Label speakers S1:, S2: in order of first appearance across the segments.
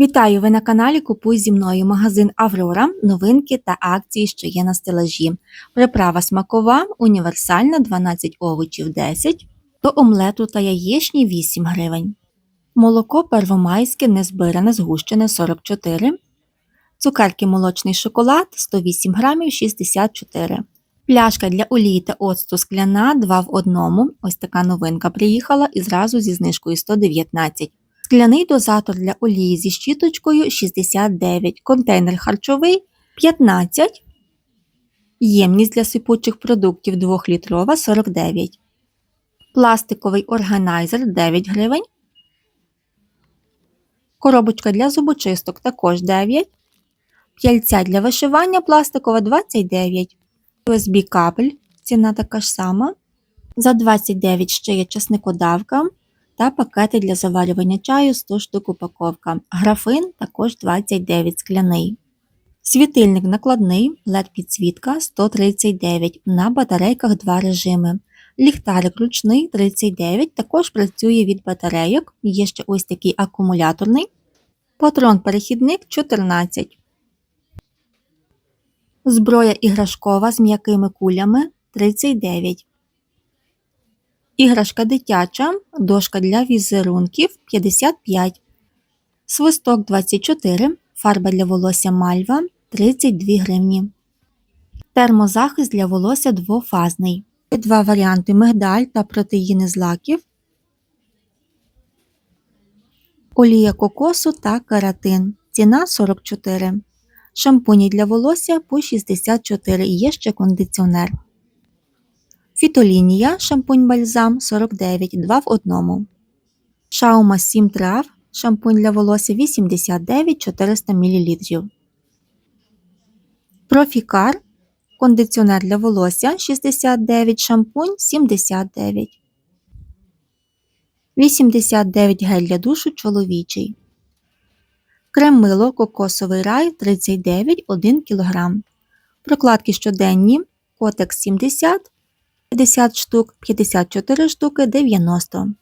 S1: Вітаю! Ви на каналі Купуй зі мною магазин Аврора, новинки та акції, що є на стелажі. Приправа смакова, універсальна 12 овочів 10, до омлету та яєчні 8 гривень. Молоко первомайське незбиране згущене 44, цукерки молочний шоколад 108 грамів 64. Пляшка для олії та оцту скляна 2 в одному. Ось така новинка приїхала і зразу зі знижкою 119. Скляний дозатор для олії зі щіточкою 69, контейнер харчовий 15, ємність для сипучих продуктів 2-літрова 49, пластиковий органайзер 9 гривень, коробочка для зубочисток також 9, п'яльця для вишивання пластикова 29, USB кабель, ціна така ж сама, за 29 ще є часникодавка та пакети для заварювання чаю 100 штук упаковка. Графин також 29 скляний. Світильник накладний, LED-підсвітка 139 на батарейках 2 режими. Ліхтарик ручний 39, також працює від батарейок, є ще ось такий акумуляторний. Патрон-перехідник 14. Зброя іграшкова з м'якими кулями 39. Іграшка дитяча, дошка для візерунків 55, свисток 24, фарба для волосся мальва 32 гривні. Термозахист для волосся двофазний. Два варіанти мигдаль та протеїни злаків, олія кокосу та каратин. Ціна 44. Шампуні для волосся по 64 і є ще кондиціонер. Фітолінія шампунь бальзам 49 2 в 1. Шаума 7 трав шампунь для волосся 89 400 мл. Профікар кондиціонер для волосся 69 шампунь 79. 89 гель для душу чоловічий. Крем мило кокосовий рай 39 1 кг. Прокладки щоденні Котекс 70 50 штук, 54 штуки 90.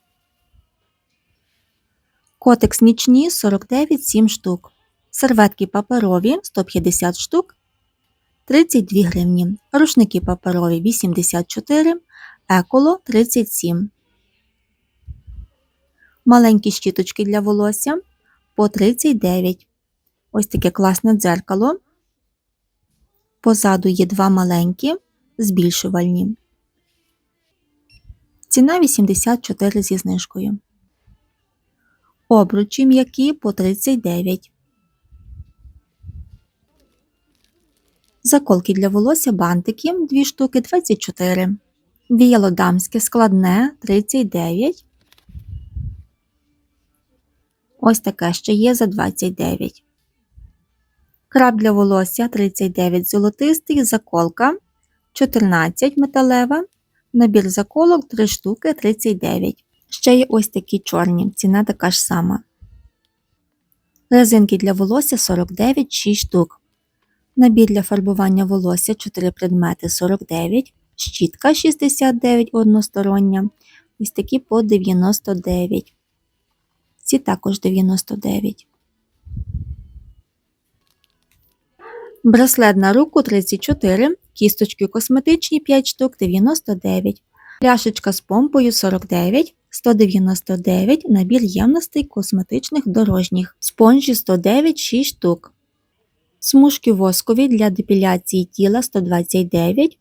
S1: Котекс нічні 49 7 штук. Серветки паперові 150 штук 32 гривні. Рушники паперові 84, еколо 37. Маленькі щіточки для волосся по 39. Ось таке класне дзеркало. Позаду є два маленькі, збільшувальні. Ціна 84 зі знижкою. Обручі м'які по 39. Заколки для волосся бантики 2 штуки 24. Віяло дамське складне 39. Ось таке ще є за 29. Краб для волосся 39 золотистий, заколка 14 металева. Набір заколок 3 штуки 39. Ще є ось такі чорні, ціна така ж сама. Резинки для волосся 49 6 штук. Набір для фарбування волосся 4 предмети 49, щітка 69 одностороння. Ось такі по 99. Ці також 99. Браслет на руку 34, кісточки косметичні 5 штук 99, пляшечка з помпою 49, 199, набір ємностей косметичних дорожніх, спонжі 109 6 штук, смужки воскові для депіляції тіла 129,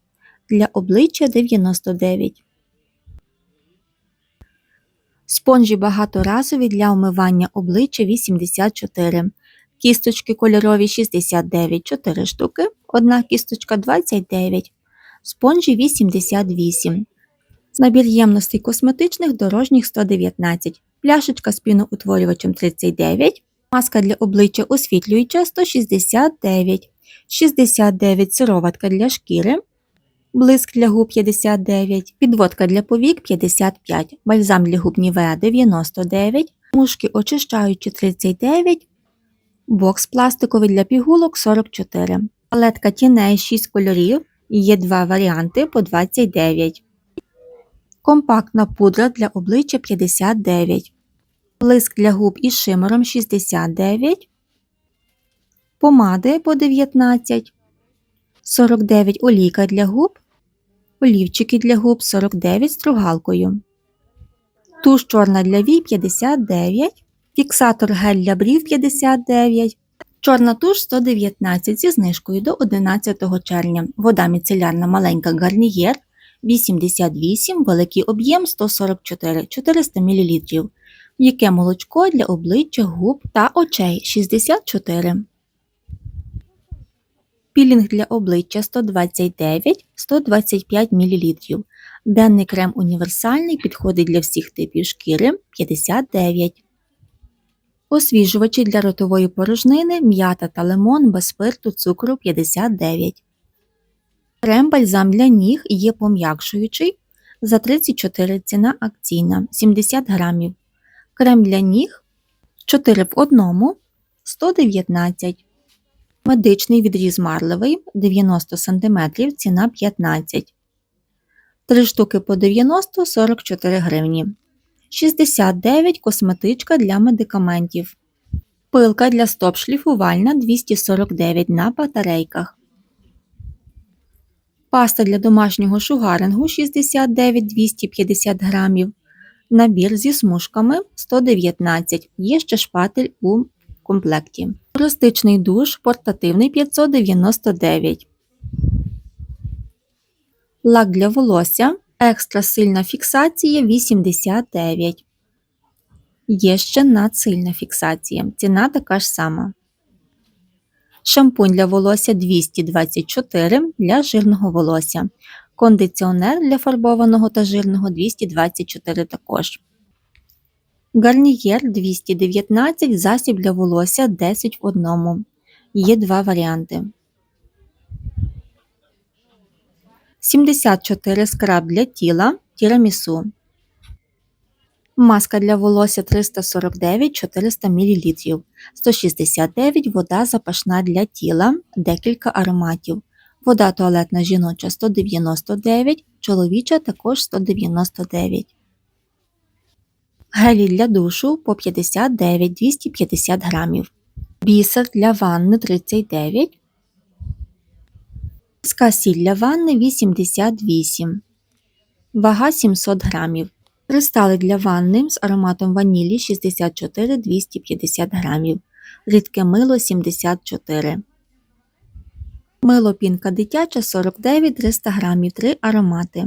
S1: для обличчя 99. Спонжі багаторазові для омивання обличчя 84. Кісточки кольорові 69 4 штуки, одна кісточка 29, спонжі 88, набір ємностей косметичних дорожніх 119, пляшечка з піноутворювачем 39, маска для обличчя освітлююча 169, 69 сироватка для шкіри, блиск для губ 59, підводка для повік 55, бальзам для губ Нівеа 99, мушки очищаючі 39, Бокс пластиковий для пігулок 44. Палетка тіней 6 кольорів. Є два варіанти по 29. Компактна пудра для обличчя 59. блиск для губ із шимером 69, помади по 19, 49 олійка для губ, олівчики для губ 49 з стругалкою, туш чорна для вій 59, фіксатор гель для брів 59, чорна туш 119 зі знижкою до 11 червня, вода міцелярна маленька гарнієр 88, великий об'єм 144 400 мл, яке молочко для обличчя, губ та очей 64. Пілінг для обличчя 129 125 мл. Денний крем універсальний підходить для всіх типів шкіри 59. Освіжувачі для ротової порожнини м'ята та лимон без спирту цукру 59. Крем бальзам для ніг є пом'якшуючий за 34 ціна акційна 70 грамів. Крем для ніг 4 в 1 119 Медичний відріз марливий 90 см ціна 15 3 штуки по 90 44 гривні. 69 косметичка для медикаментів. Пилка для стоп шліфувальна 249 на батарейках. Паста для домашнього шугарингу 69-250 грамів. Набір зі смужками 119. Є ще шпатель у комплекті. Туристичний душ портативний 599. Лак для волосся. Екстра сильна фіксація 89. Є ще надсильна фіксація. Ціна така ж сама. Шампунь для волосся 224 для жирного волосся. Кондиціонер для фарбованого та жирного 224 також. Гарнієр 219 засіб для волосся 10 в одному. Є два варіанти. 74 скраб для тіла тірамісу. Маска для волосся 349 400 мл. 169 вода запашна для тіла, декілька ароматів. Вода туалетна жіноча 199, чоловіча також 199. Гелі для душу по 59 250 грамів. Бісер для ванни 39. Морська сіль для ванни 88. Вага 700 грамів. Кристали для ванни з ароматом ванілі 64 250 грамів. Рідке мило 74. Мило пінка дитяча 49 300 грамів. 3 аромати.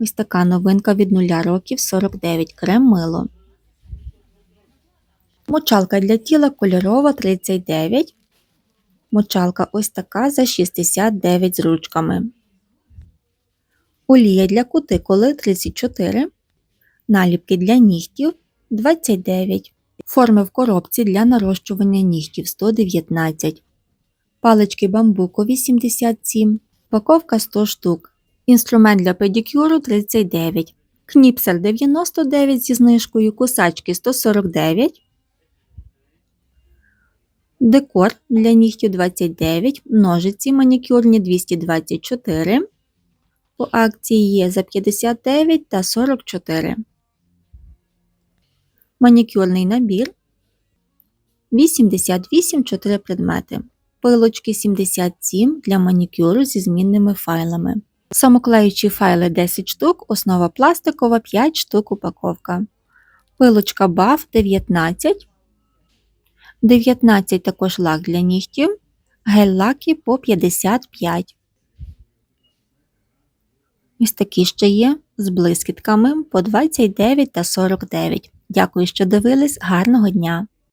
S1: Ось така новинка від 0 років 49 крем мило. Мочалка для тіла кольорова 39. Мочалка ось така за 69 з ручками. Олія для кутикули 34. Наліпки для нігтів 29. Форми в коробці для нарощування нігтів 119. Палички бамбукові 77. Паковка 100 штук. Інструмент для педикюру 39. Кніпсер 99 зі знижкою. Кусачки 149. Декор для нігтів 29. Ножиці манікюрні 224. По акції є за 59 та 44. Манікюрний набір 88 4 предмети. Пилочки 77 для манікюру зі змінними файлами. Самоклеючі файли 10 штук, основа пластикова 5 штук упаковка. Пилочка BAF 19. 19 також лак для нігтів. Гель-лаки по 55. Ось такі ще є з блискітками по 29 та 49. Дякую, що дивились. Гарного дня!